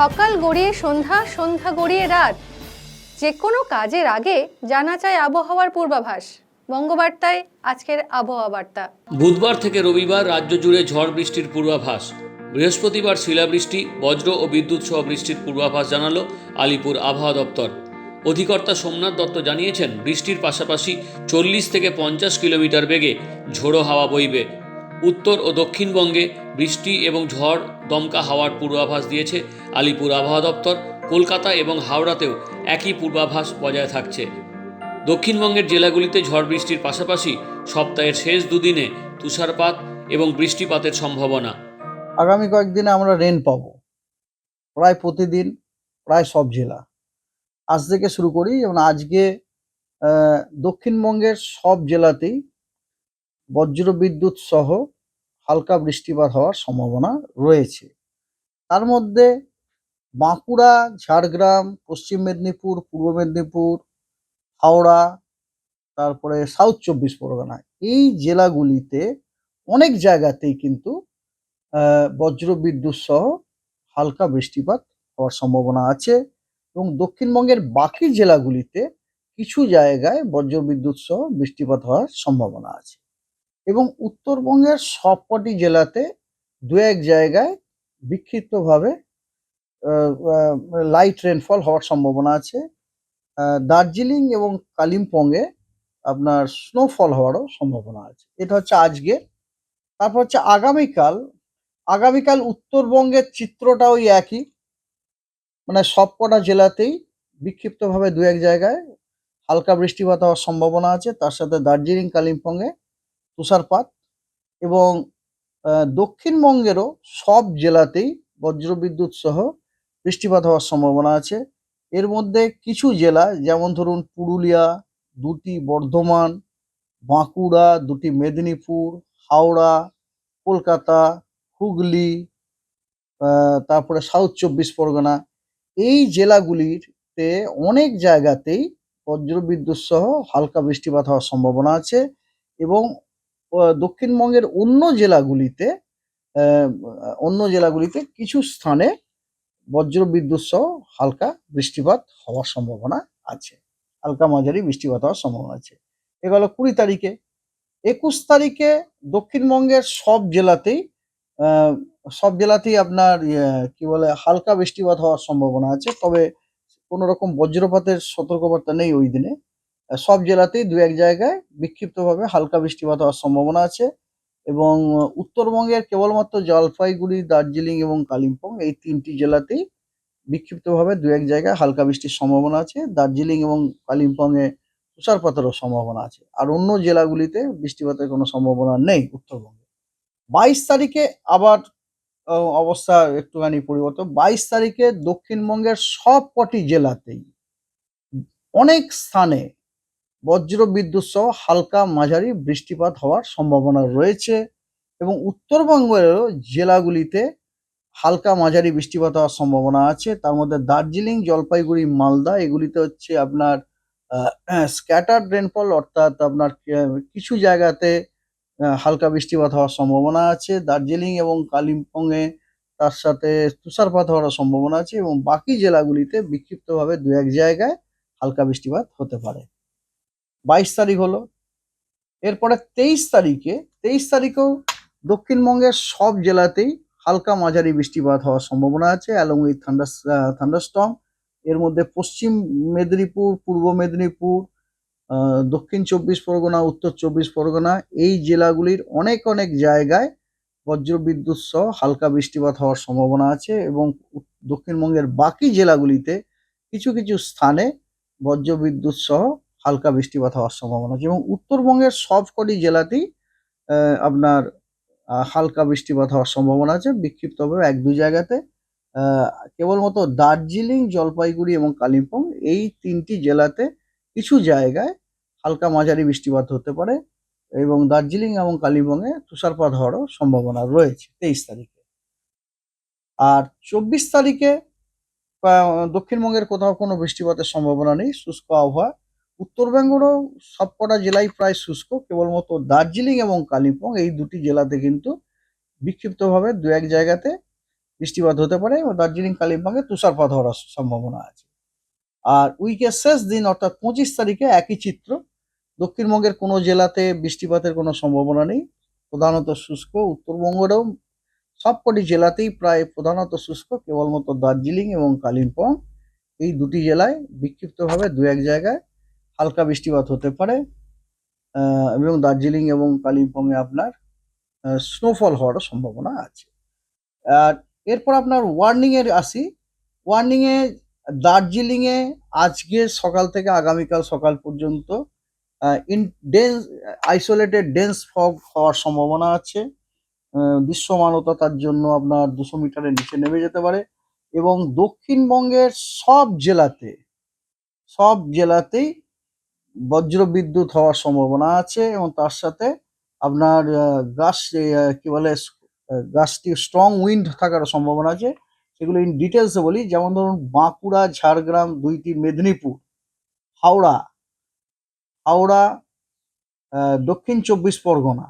সকাল গড়িয়ে সন্ধ্যা সন্ধ্যা গড়িয়ে রাত। যে কোনো কাজের আগে জানা চায় আবহাওয়ার পূর্বাভাস। বঙ্গবার্তায় আজকের আবহাওয়া বার্তা। বুধবার থেকে রবিবার রাজ্য জুড়ে ঝড় বৃষ্টির পূর্বাভাস। বৃহস্পতিবার শিলাবৃষ্টি, বজ্র ও বিদ্যুৎ সহ বৃষ্টির পূর্বাভাস জানালো আলিপুর আবহাওয়া দপ্তর। অধিকর্তা সোমনাথ দত্ত জানিয়েছেন, বৃষ্টির পাশাপাশি চল্লিশ থেকে পঞ্চাশ কিলোমিটার বেগে ঝোড়ো হাওয়া বইবে। উত্তর ও দক্ষিণবঙ্গে বৃষ্টি এবং ঝড়, দমকা হাওয়ার পূর্বাভাস দিয়েছে আলিপুর আবহাওয়া দপ্তর। কলকাতা এবং হাওড়াতেও একই পূর্বাভাস বজায় থাকছে। দক্ষিণবঙ্গের জেলাগুলিতে ঝড় বৃষ্টির পাশাপাশি সপ্তাহের শেষ দুদিনে তুষারপাত এবং বৃষ্টিপাতের সম্ভাবনা। আগামী কয়েকদিনে আমরা রেন পাবো। প্রায় প্রতিদিন, প্রায় সব জেলা। আজ থেকে শুরু করি যেমন আজকে দক্ষিণবঙ্গের সব জেলাতেই বজ্র বিদ্যুৎ সহ হালকা বৃষ্টিপাত হওয়ার সম্ভাবনা রয়েছে। তার মধ্যে বাঁকুড়া ঝাড়গ্রাম পশ্চিম মেদিনীপুর পূর্ব মেদিনীপুর হাওড়া তারপরে সাউথ চব্বিশ পরগনা এই জেলাগুলিতে অনেক জায়গাতেই কিন্তু আহ, বজ্র বিদ্যুৎ সহ হালকা বৃষ্টিপাত হওয়ার সম্ভাবনা আছে এবং দক্ষিণবঙ্গের বাকি জেলাগুলিতে কিছু জায়গায় বজ্র বিদ্যুৎ সহ বৃষ্টিপাত হওয়ার সম্ভাবনা আছে। এবং উত্তরবঙ্গের সবকটি জেলাতে দু এক জায়গায় বিক্ষিপ্তভাবে লাইট রেনফল হওয়ার সম্ভাবনা আছে। দার্জিলিং এবং কালিম্পংয়ে আপনার স্নোফল হওয়ারও সম্ভাবনা আছে। এটা হচ্ছে আজকে তারপর হচ্ছে আগামীকাল। আগামীকাল উত্তরবঙ্গের চিত্রটা ওই একই। মানে সবকটা জেলাতেই বিক্ষিপ্তভাবে দু এক জায়গায় হালকা বৃষ্টিপাত হওয়ার সম্ভাবনা আছে। তার সাথে দার্জিলিং, কালিম্পংয়ে তুষারপাত এবং দক্ষিণবঙ্গেরও সব জেলাতেই বজ্রবিদ্যুৎ সহ বৃষ্টিপাত হওয়ার সম্ভাবনা আছে। এর মধ্যে কিছু জেলা, যেমন ধরুন পুরুলিয়া, দুটি বর্ধমান, বাঁকুড়া, দুটি মেদিনীপুর, হাওড়া, কলকাতা, হুগলি তারপরে সাউথ চব্বিশ পরগনা, এই জেলাগুলিতে অনেক জায়গাতেই বজ্রবিদ্যুৎ সহ হালকা বৃষ্টিপাত হওয়ার সম্ভাবনা আছে এবং দক্ষিণবঙ্গের অন্য জেলাগুলিতে অন্য জেলাগুলিতে কিছু স্থানে বজ্রবিদ্যুৎ সহ হালকা বৃষ্টিপাত হওয়ার সম্ভাবনা আছে। হালকা মাঝারি বৃষ্টিপাত হওয়ার সম্ভাবনা আছে। এগুলো কুড়ি তারিখে। একুশ তারিখে দক্ষিণবঙ্গের সব জেলাতেই সব জেলাতেই আপনার কি বলে, হালকা বৃষ্টিপাত হওয়ার সম্ভাবনা আছে। তবে কোনো রকম বজ্রপাতের সতর্কবার্তা নেই ওই দিনে। সব জেলাতেই দু এক জায়গায় বিক্ষিপ্তভাবে হালকা বৃষ্টিপাত হওয়ার সম্ভাবনা আছে এবং উত্তরবঙ্গের কেবলমাত্র জলপাইগুড়ি, দার্জিলিং এবং কালিম্পং এই তিনটি জেলাতেই বিক্ষিপ্তভাবে দু এক জায়গায় হালকা বৃষ্টির সম্ভাবনা আছে। দার্জিলিং এবং কালিম্পংয়ে তুষারপাতেরও সম্ভাবনা আছে। আর অন্য জেলাগুলিতে বৃষ্টিপাতের কোনো সম্ভাবনা নেই উত্তরবঙ্গে। বাইশ তারিখে আবার অবস্থা একটুখানি পরিবর্তন। বাইশ তারিখে দক্ষিণবঙ্গের সব কটি জেলাতেই অনেক স্থানে বজ্র বিদ্যুৎ সহ হালকা মাঝারি বৃষ্টিপাত হওয়ার সম্ভাবনা রয়েছে এবং উত্তরবঙ্গেরও জেলাগুলিতে হালকা মাঝারি বৃষ্টিপাত হওয়ার সম্ভাবনা আছে। তার মধ্যে দার্জিলিং, জলপাইগুড়ি, মালদা, এগুলিতে হচ্ছে আপনার স্ক্যাটার রেনফল অর্থাৎ আপনার কিছু জায়গাতে হালকা বৃষ্টিপাত হওয়ার সম্ভাবনা আছে। দার্জিলিং এবং কালিম্পংয়ে তার সাথে তুষারপাত হওয়ার সম্ভাবনা আছে এবং বাকি জেলাগুলিতে বিক্ষিপ্তভাবে দু এক জায়গায় হালকা বৃষ্টিপাত হতে পারে। বাইশ তারিখ হলো। এরপরে তেইশ তারিখে, তেইশ তারিখেও দক্ষিণবঙ্গের সব জেলাতেই হালকা মাঝারি বৃষ্টিপাত হওয়ার সম্ভাবনা আছে অ্যালং উইথ থান্ডার থান্ডারস্টর্ম এর মধ্যে পশ্চিম মেদিনীপুর, পূর্ব মেদিনীপুর দক্ষিণ চব্বিশ পরগনা, উত্তর চব্বিশ পরগনা এই জেলাগুলির অনেক অনেক জায়গায় বজ্রবিদ্যুৎ সহ হালকা বৃষ্টিপাত হওয়ার সম্ভাবনা আছে এবং দক্ষিণবঙ্গের বাকি জেলাগুলিতে কিছু কিছু স্থানে বজ্রবিদ্যুৎ সহ হালকা বৃষ্টিপাত হওয়ার সম্ভাবনা আছে। এবং উত্তরবঙ্গের সবকটি জেলাতেই আপনার হালকা বৃষ্টিপাত হওয়ার সম্ভাবনা আছে। বিক্ষিপ্তভাবে এক দুই জায়গাতে কেবলমাত্র দার্জিলিং, জলপাইগুড়ি এবং কালিম্পং এই তিনটি জেলাতে কিছু জায়গায় হালকা মাঝারি বৃষ্টিপাত হতে পারে এবং দার্জিলিং এবং কালিম্পংয়ে তুষারপাত হওয়ারও সম্ভাবনা রয়েছে তেইশ তারিখে। আর চব্বিশ তারিখে দক্ষিণবঙ্গের কোথাও কোনো বৃষ্টিপাতের সম্ভাবনা নেই। শুষ্ক আবহাওয়া উত্তরবঙ্গেরও সবকটা জেলাই প্রায় শুষ্ক, কেবলমাত্র দার্জিলিং এবং কালিম্পং, এই দুটি জেলাতে কিন্তু বিক্ষিপ্তভাবে দু এক জায়গাতে বৃষ্টিপাত হতে পারে এবং দার্জিলিং, কালিম্পংয়ে তুষারপাত হওয়ার সম্ভাবনা আছে। আর উইকের শেষ দিন, অর্থাৎ পঁচিশ তারিখে একই চিত্র। দক্ষিণবঙ্গের কোনো জেলাতে বৃষ্টিপাতের কোনো সম্ভাবনা নেই, প্রধানত শুষ্ক। উত্তরবঙ্গেরও সবকটি জেলাতেই প্রায় প্রধানত শুষ্ক, কেবলমাত্র দার্জিলিং এবং কালিম্পং। এই দুটি জেলায় বিক্ষিপ্তভাবে দু এক জায়গায় হালকা বৃষ্টিপাত হতে পারে এবং দার্জিলিং এবং কালিম্পংয়ে আপনার স্নোফল হওয়ারও সম্ভাবনা আছে। আর এরপর আপনার ওয়ার্নিং এর আসি। ওয়ার্নিং এ দার্জিলিং এ আজকে সকাল থেকে আগামীকাল সকাল পর্যন্ত in dense isolated dense fog হওয়ার সম্ভাবনা আছে। আহ, দৃশ্যমানতা তার জন্য আপনার দুশো মিটারের নিচে নেমে যেতে পারে এবং দক্ষিণবঙ্গের সব জেলাতে সব জেলাতেই বজ্র বিদ্যুৎ হওয়ার সম্ভাবনা আছে এবং তার সাথে আপনার গাছ কি বলে গাছটি স্ট্রং উইন্ড থাকার সম্ভাবনা আছে। সেগুলো ইন ডিটেলসে বলি। যেমন ধরুন, বাঁকুড়া, ঝাড়গ্রাম দুইটি মেদিনীপুর, হাওড়া হাওড়া দক্ষিণ চব্বিশ পরগনা,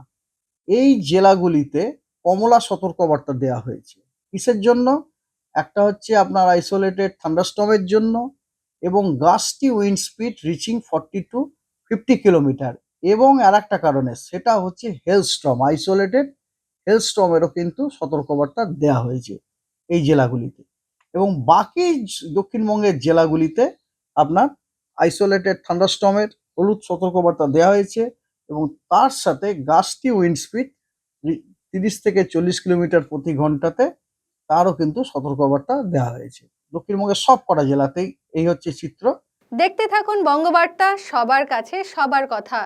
এই জেলাগুলিতে কমলা সতর্কবার্তা দেওয়া হয়েছে। কিসের জন্য? একটা হচ্ছে আপনার আইসোলেটেড থান্ডারস্টমের জন্য এবং গাছটি wind speed reaching forty to fifty kilometre এবং আর একটা কারণে, সেটা হচ্ছে হেলস্ট্রম আইসোলেটেড হেলস্ট্রমেরও কিন্তু সতর্কবার্তা দেওয়া হয়েছে এই জেলাগুলিতে। এবং বাকি দক্ষিণবঙ্গের জেলাগুলিতে আপনার আইসোলেটেড থান্ডারস্টমের হলুদ সতর্কবার্তা দেওয়া হয়েছে এবং তার সাথে গাছটি উইন্ড স্পিড তিরিশ থেকে চল্লিশ কিলোমিটার প্রতি ঘন্টাতে তারও কিন্তু সতর্কবার্তা দেওয়া হয়েছে। দক্ষিণবঙ্গের সব কটা জেলাতেই এই হচ্ছে চিত্র। দেখতে থাকুন বঙ্গবার্তা, সবার কাছে সবার কথা।